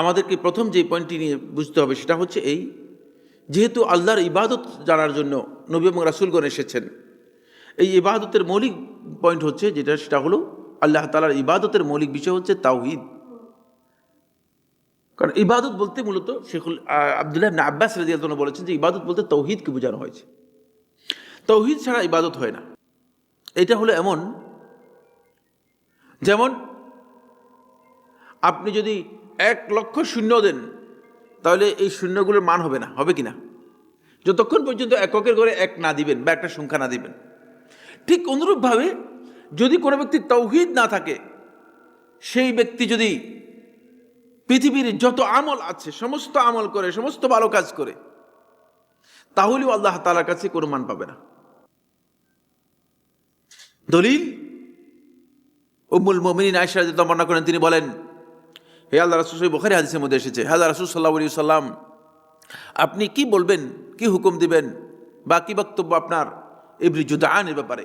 আমাদেরকে প্রথম যে পয়েন্টটি নিয়ে বুঝতে হবে সেটা হচ্ছে এই, যেহেতু আল্লাহর ইবাদত জানার জন্য নবী এবং রাসুলগণ এসেছেন, এই ইবাদতের মৌলিক পয়েন্ট হচ্ছে যেটা, সেটা হলো আল্লাহ তালার ইবাদতের মৌলিক বিষয় হচ্ছে তাওহিদ। কারণ ইবাদত বলতে মূলত শেখুল আবদুল্লাহ আব্বাস রাজিয়াল বলেছেন যে ইবাদত বলতে তৌহিদকে বোঝানো হয়েছে। তৌহিদ ছাড়া ইবাদত হয় না। এটা হলো এমন, যেমন আপনি যদি এক লক্ষ শূন্য দেন, তাহলে এই শূন্যগুলোর মান হবে না, হবে কি না? যতক্ষণ পর্যন্ত এককের করে এক না দিবেন বা একটা সংখ্যা না দিবেন। ঠিক অনুরূপভাবে যদি কোনো ব্যক্তির তৌহিদ না থাকে, সেই ব্যক্তি যদি পৃথিবীর যত আমল আছে, সমস্ত আমল করে, সমস্ত ভালো কাজ করে, তাহলেও আল্লাহ তালার কাছে কোনো মান পাবে না। দলিল, উম্মুল মোমিনিন আয়সা বর্ণনা করেন, তিনি বলেন হে আল্লাহ রাসুল বোখারি হাদিসের মধ্যে এসেছে, হে আল্লাহ রাসুল সাল্লাহ আলী সাল্লাম আপনি কি বলবেন, কি হুকুম দিবেন, বা কি বক্তব্য আপনার এভরি জুদানের ব্যাপারে?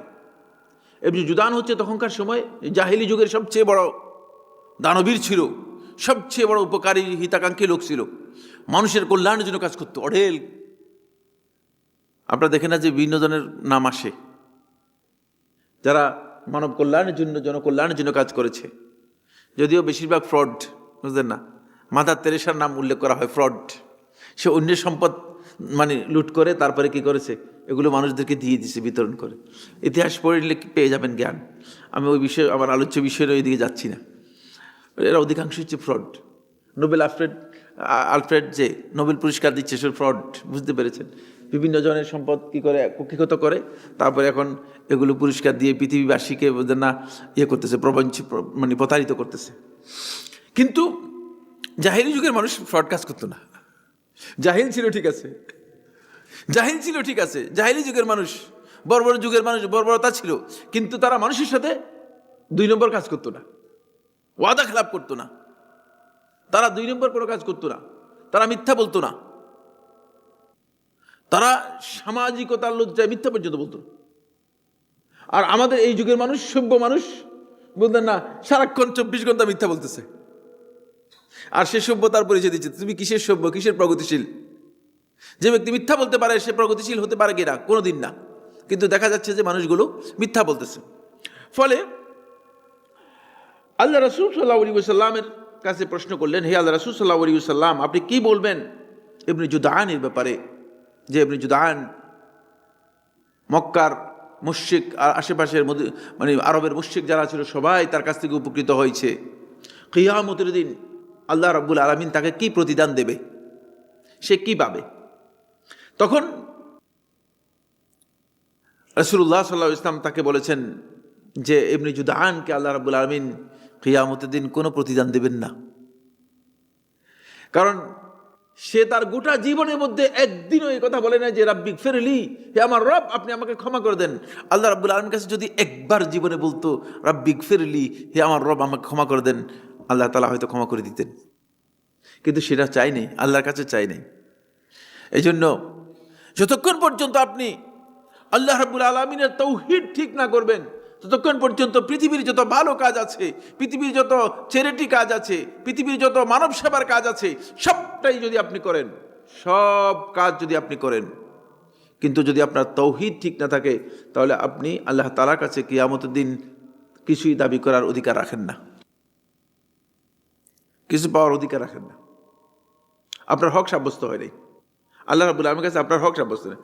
এভরি জুদান হচ্ছে তখনকার সময়, জাহিলি যুগের সবচেয়ে বড় দানবীর ছিল, সবচেয়ে বড় উপকারী, হিতাকাঙ্ক্ষী লোক ছিল। মানুষের কল্যাণের জন্য কাজ করতো, অঢেল। আপনারা দেখেন না যে বিভিন্ন জনের নাম আসে। যারা মানব কল্যাণের জন্য, জনকল্যাণের জন্য কাজ করেছে। যদিও বেশিরভাগ ফ্রড বুঝলেন না? মাদার তেরেসার নাম উল্লেখ করা হয় ফ্রড। সে অন্যের সম্পদ মানে লুট করে, তারপরে কি করেছে? এগুলো মানুষদেরকে দিয়ে দিছে বিতরণ করে। ইতিহাস পড়লে পেয়ে যাবেন জ্ঞান? আমি ওই বিষয়ে, আমার আলোচ্য বিষয়ের ওই দিকে যাচ্ছি না। এরা অধিকাংশ হচ্ছে ফ্রড। নোবেল আলফ্রেড আলফ্রেড যে নোবেল পুরস্কার দিচ্ছে, সে ফ্রড, বুঝতে পেরেছেন? বিভিন্ন জনের সম্পদ কী করে, কুক্ষিগত করে, তারপরে এখন এগুলো পুরস্কার দিয়ে পৃথিবীবাসীকে না ইয়ে করতেছে, প্রবঞ্চ মানে প্রতারিত করতেছে। কিন্তু জাহিরি যুগের মানুষ ফ্রড কাজ করতো না। জাহিল ছিল ঠিক আছে। জাহিল ছিল ঠিক আছে। জাহিলি যুগের মানুষ, বর্বর যুগের মানুষ, বর্বরতা ছিল। কিন্তু তারা মানুষের সাথে দুই নম্বর কাজ করতো না। ওয়াদা খেলাপ করতো না। তারা দুই নম্বর কোনো কাজ করতো না। তারা মিথ্যা বলতো না। তারা সামাজিকতার লজ্জায় মিথ্যা পর্যন্ত বলতো। আর আমাদের এই যুগের মানুষ, সভ্য মানুষ, বলতেন না, সারাক্ষণ চব্বিশ ঘণ্টা মিথ্যা বলতেছে। আর সে সভ্যতার পরিচয় দিচ্ছে। তুমি কিসের সভ্য? কিসের প্রগতিশীল? যে ব্যক্তি মিথ্যা বলতে পারে, সে প্রগতিশীল হতে পারে কিনা? কোনোদিন না। কিন্তু দেখা যাচ্ছে যে মানুষগুলো মিথ্যা বলতেছে। ফলে আল্লাহ রসুল সাল্লাহ আলী সাল্লামের কাছে প্রশ্ন করলেন, হে আল্লাহ রসুল সাল্লাহ সাল্লাম আপনি কি বলবেন? এমনি জুদানের ব্যাপারে, যে এমনি জুদান মক্কার মুশিক আর আশেপাশের মানে আরবের মুশিক যারা ছিল, সবাই তার কাছ থেকে উপকৃত হয়েছে। কিয়ামতের দিন আল্লাহ রাব্বুল আলমিন তাকে কি প্রতিদান দেবে? সে কি পাবে? তখন রসুল্লাহ সাল্লাহ ইসলাম তাকে বলেছেন যে এমনি জুদানকে আল্লাহ রাবুল আলমিন কিয়ামতের দিন কোনো প্রতিদান দেবেন না। কারণ সে তার গোটা জীবনের মধ্যে একদিনও এই কথা বলে না যে রাব্বিক ফেরলি হে আমার রব, আপনি আমাকে ক্ষমা করে দেন। আল্লাহ রাব্বুল আলমীর কাছে যদি একবার জীবনে বলতো রাব্বিক ফেরলি হে আমার রব, আমাকে ক্ষমা করে দেন আল্লাহ তালা হয়তো ক্ষমা করে দিতেন। কিন্তু সেটা চাইনি আল্লাহর কাছে চাইনি এই জন্য যতক্ষণ পর্যন্ত আপনি আল্লাহ রাবুল আলমিনের তৌহিদ ঠিক না করবেন, ততক্ষণ পর্যন্ত পৃথিবীর যত ভালো কাজ আছে, পৃথিবীর যত চ্যারিটি কাজ আছে, পৃথিবীর যত মানব সেবার কাজ আছে, সবটাই যদি আপনি করেন, সব কাজ যদি আপনি করেন, কিন্তু যদি আপনার তৌহিদ ঠিক না থাকে, তাহলে আপনি আল্লাহ তালার কাছে কিয়ামতের দিন কিছুই দাবি করার অধিকার রাখেন না। কিছু পাওয়ার অধিকার রাখেন না। আপনার হক সাব্যস্ত হয় নাই। আল্লাহ রাবুল আলমের কাছে আপনার হক সাব্যস্ত নেই।